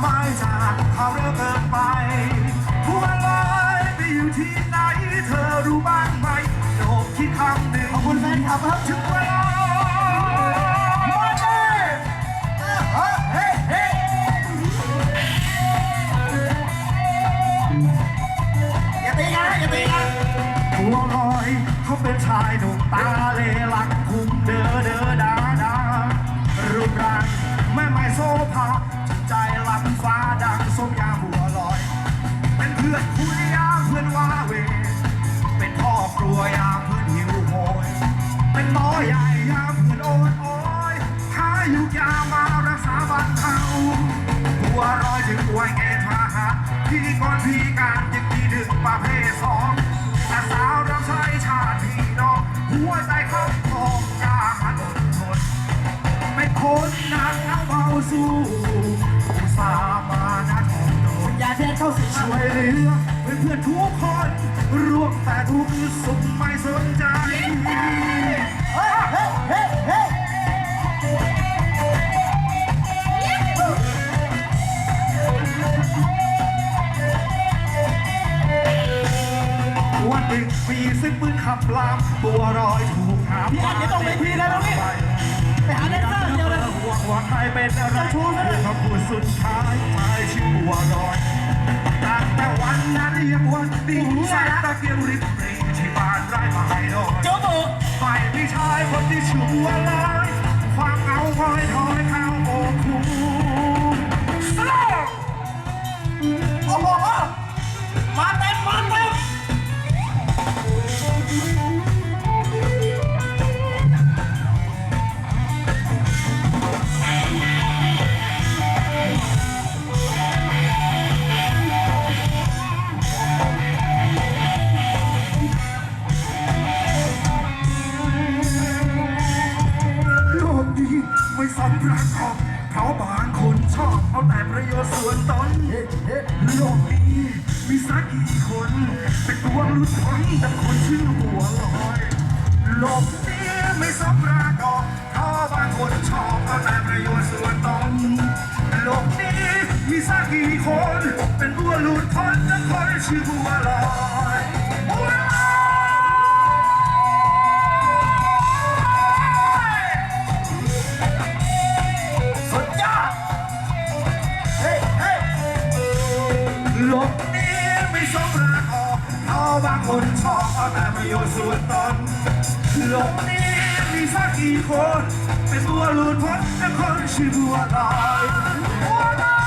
หมายจากเขาเร็วเกินไปหัวลอยไปอยู่ที่ไหนเธอรู้บ้างไหมจบดคิดคำหนึ่งขอบคุณแฟนคลับครับถึงเวลาหัวลอยเขาเป็นชายหนุ่มตาเลลักคุ้มเด้อเด้อดาดารูปร่างแม่ไม้โซภา ใจลันฟ้าดังสมยาบัวลอย เป็นเพื่อนคุยยามเพื่อนว่าเว เป็นพ่อครัวยามเพื่อนหิวโหย เป็นหมอใหญ่ยามเพื่อนโอนโอยหายุกยามารักษาบ้านเขาบัวลอยถึงวัยเกณฑ์ทหารพี่ก่อนพี่การยังมีดึงประเภทสองแต่สาวรับใช้ชาติพี่น้องหัวใจเขาทองยาหันอดทนเป็นคนนักเอาเบาสู้ มานะทองโดนอย่าเทเข้าสิงช่วยเหลือเพื่อนเพื่อนทุกคนร่วมแต่ทุกสุขไม่สนใจเฮ้เฮ้เฮ้เฮ้วันหนึ่งมีซึ่งปืนขับลามตัวรอยถูกหามพี่อันเดี๋ยวต้องไปทีแล้วตรงนี้ เป็นอะไรชู้คำพูดสุดท้ายชายชื่อบัวรอยตั้งแต่วันนั้นยังวันนี้สายตะเกียงริบหรีที่บ้านไร้ไม้ดอยโจ๊กบุฝ่ายพี่ชายคนที่ชื่อบัวลอยควา ไม่สำรักของเพราบางคนชอบเอาแต่ประโยชน์ส่วนตนเฮ้ยเฮ้ยโลกนี้มีสักกี่คนเป็นตัวหลุดพ้นแต่คนชื่อหัวลอยโลกนี้ไม่สำรักของเพราบางคนชอบเอาแต่ประโยชน์ส่วนตนโลกนี้มีสักกี่คนเป็นตัวหลุดพ้นแต่คนชื่อหัวลอย ลบนี้ไม่สมราคอเพราบางคนชอบเอาแต่ประโยชน์ส่วนตนหลบนี้มีสักกี่คน เป็นตัวหลุดพ้นแต่คนชื่อบัวลอยบัวลอย